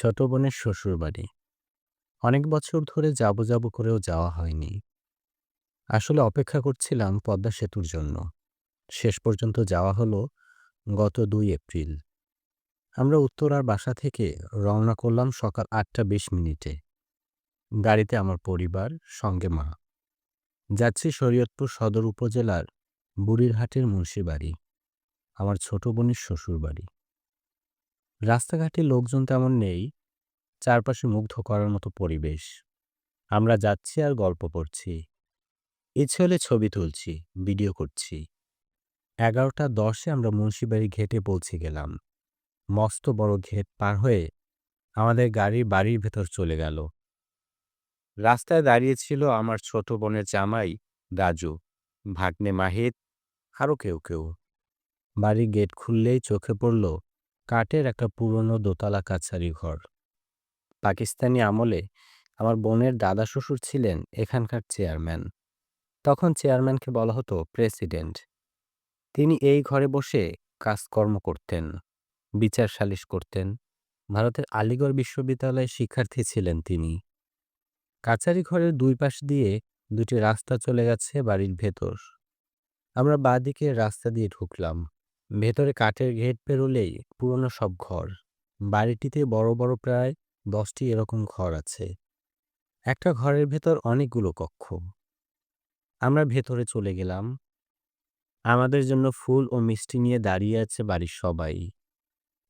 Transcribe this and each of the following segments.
ছোট বোনের শ্বশুরবাড়ি। অনেক বছর ধরে যাব, যাব করেও যাওয়া হয়নি। আসলে অপেক্ষা করছিলাম পদ্মা সেতুর জন্য। শেষ পর্যন্ত যাওয়া হলো গত দুই এপ্রিল। আমরা উত্তরার বাসা থেকে রওনা করলাম সকাল ৮টা ২০ মিনিটে। গাড়িতে আমার পরিবার, সঙ্গে মা। যাচ্ছি শরীয়তপুর সদর উপজেলার বুড়িরহাটের মুন্সিবাড়ি। আমার ছোট বোনের শ্বশুরবাড়ি। রাস্তাঘাটে লোকজন তেমন নেই, চারপাশে মুগ্ধ করার মতো পরিবেশ। আমরা যাচ্ছি আর গল্প করছি। ইচ্ছে হলে ছবি তুলছি, ভিডিও করছি। এগারোটা দশে আমরা মুন্সিবাড়ি ঘেটে পৌঁছে গেলাম। মস্ত বড় ঘেট পার হয়ে আমাদের গাড়ি বাড়ির ভেতর চলে গেল। রাস্তায় দাঁড়িয়েছিল আমার ছোট বোনের জামাই রাজু, ভাগ্নে মাহিত, আরও কেউ কেউ। বাড়ির গেট খুললেই চোখে পড়ল কাঠের একটা পুরনো দোতলা কাছারি ঘর। পাকিস্তানি আমলে আমার বোনের দাদা শ্বশুর ছিলেন এখানকার চেয়ারম্যান। তখন চেয়ারম্যানকে বলা হতো প্রেসিডেন্ট। তিনি এই ঘরে বসে কাজকর্ম করতেন, বিচার সালিশ করতেন। ভারতের আলিগড় বিশ্ববিদ্যালয়ের শিক্ষার্থী ছিলেন তিনি। কাছারি ঘরের দুই পাশ দিয়ে দুটি রাস্তা চলে গেছে বাড়ির ভেতর। আমরা বাঁদিকে রাস্তা দিয়ে ঢুকলাম। ভেতরে কাঠের গেট পেরোলেই পুরনো সব ঘর। বাড়িটিতে বড় বড় প্রায় দশটি এরকম ঘর আছে। একটা ঘরের ভেতর অনেকগুলো কক্ষ। আমরা ভেতরে চলে গেলাম। আমাদের জন্য ফুল ও মিষ্টি নিয়ে দাঁড়িয়ে আছে বাড়ির সবাই।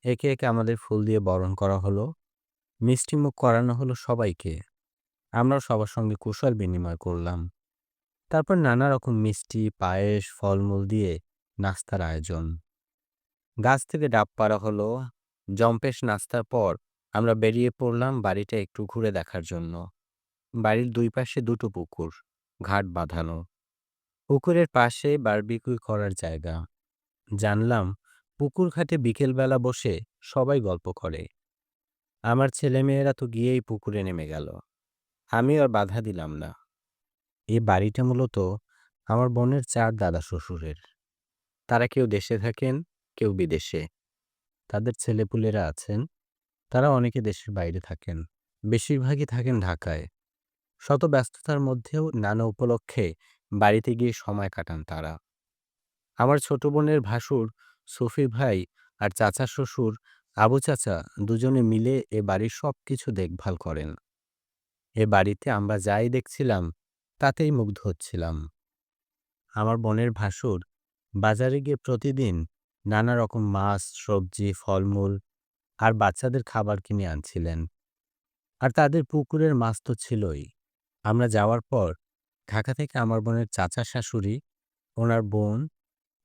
একে একে আমাদের ফুল দিয়ে বরণ করা হলো। মিষ্টিমুখ করানো হলো সবাইকে। আমরা সবার সঙ্গে কুশল বিনিময় করলাম। তারপর নানা রকম মিষ্টি, পায়েস, ফলমূল দিয়ে নাস্তার আয়োজন। গাছ থেকে ডাব পাড়া হলো। জম্পেশ নাস্তার পর আমরা বেরিয়ে পড়লাম বাড়িটা একটু ঘুরে দেখার জন্য। বাড়ির দুই পাশে দুটো পুকুর, ঘাট বাঁধানো। পুকুরের পাশে বারবিকিউ করার জায়গা। জানলাম পুকুর ঘাটে বিকেলবেলা বসে সবাই গল্প করে। আমার ছেলেমেয়েরা তো গিয়েই পুকুরে নেমে গেল। আমি আর বাধা দিলাম না। এ বাড়িটা মূলত আমার বোনের চার দাদা শ্বশুরের। তারা কেউ দেশে থাকেন, কেউ বিদেশে। তাদের ছেলেপুলেরা আছেন, তারা অনেকে দেশের বাইরে থাকেন। বেশিরভাগই থাকেন ঢাকায়। শত ব্যস্ততার মধ্যেও নানা উপলক্ষে বাড়িতে গিয়ে সময় কাটান তারা। আমার ছোট বোনের ভাসুর সফি ভাই আর চাচা শ্বশুর আবু চাচা দুজনে মিলে এ বাড়ির সব কিছু দেখভাল করেন। এ বাড়িতে আমরা যাই দেখছিলাম তাতেই মুগ্ধ হচ্ছিলাম। আমার বোনের ভাসুর বাজারে গিয়ে প্রতিদিন নানা রকম মাছ, সবজি, ফলমূল আর বাচ্চাদের খাবার কিনে আনছিলেন। আর তাদের পুকুরের মাছ তো ছিলই। আমরা যাওয়ার পর ঢাকা থেকে আমার বোনের চাচা শাশুড়ি, ওনার বোন,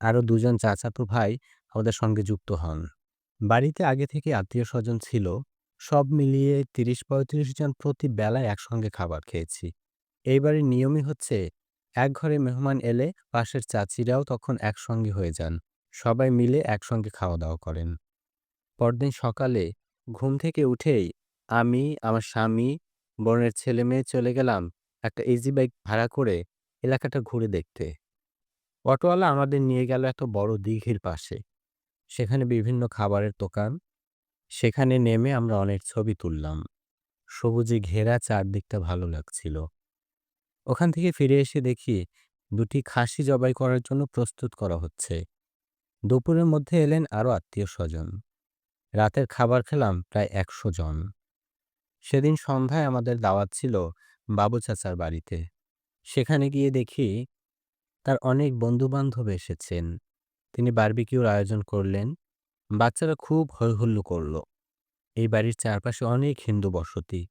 আরও দুজন চাচাতো ভাই আমাদের সঙ্গে যুক্ত হন। বাড়িতে আগে থেকে আত্মীয় স্বজন ছিল। সব মিলিয়ে তিরিশ পঁয়ত্রিশ জন প্রতি বেলায় একসঙ্গে খাবার খেয়েছি। এই বাড়ির নিয়মই হচ্ছে এক ঘরে মেহমান এলে পাশের চাচিরাও তখন একসঙ্গে হয়ে যান। সবাই মিলে একসঙ্গে খাওয়া দাওয়া করেন। পরদিন সকালে ঘুম থেকে উঠেই আমি, আমার স্বামী, বোনের ছেলে মেয়ে চলে গেলাম একটা ইজি বাইক ভাড়া করে এলাকাটা ঘুরে দেখতে। অটোওয়ালা আমাদের নিয়ে গেল এত বড় দিঘির পাশে। সেখানে বিভিন্ন খাবারের দোকান। সেখানে নেমে আমরা অনেক ছবি তুললাম। সবুজে ঘেরা চারদিকটা ভালো লাগছিল। ওখান থেকে ফিরে এসে দেখি দুটি খাসি জবাই করার জন্য প্রস্তুত করা হচ্ছে। দুপুরের মধ্যে এলেন আরও আত্মীয় স্বজন। রাতের খাবার খেলাম প্রায় একশো জন। সেদিন সন্ধ্যায় আমাদের দাওয়াত ছিল বাবু চাচার বাড়িতে। সেখানে গিয়ে দেখি তার অনেক বন্ধুবান্ধব এসেছেন। তিনি বারবিকিউর আয়োজন করলেন। বাচ্চারা খুব হৈহুল্লো করল। এই বাড়ির চারপাশে অনেক হিন্দু বসতি।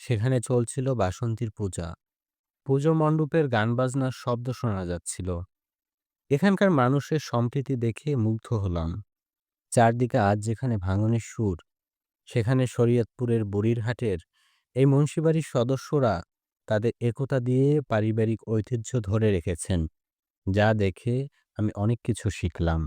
সেখানে চলছিল বাসন্তীর পূজা। পুজো মণ্ডপের গান বাজনার শব্দ শোনা যাচ্ছিল। এখানকার মানুষের সম্প্রীতি দেখে মুগ্ধ হলাম। চারদিকে আজ যেখানে ভাঙনের সুর, সেখানে শরীয়তপুরের বুড়িরহাটের এই মুন্সিবাড়ির সদস্যরা তাদের একতা দিয়ে পারিবারিক ঐতিহ্য ধরে রেখেছেন। যা দেখে আমি অনেক কিছু শিখলাম।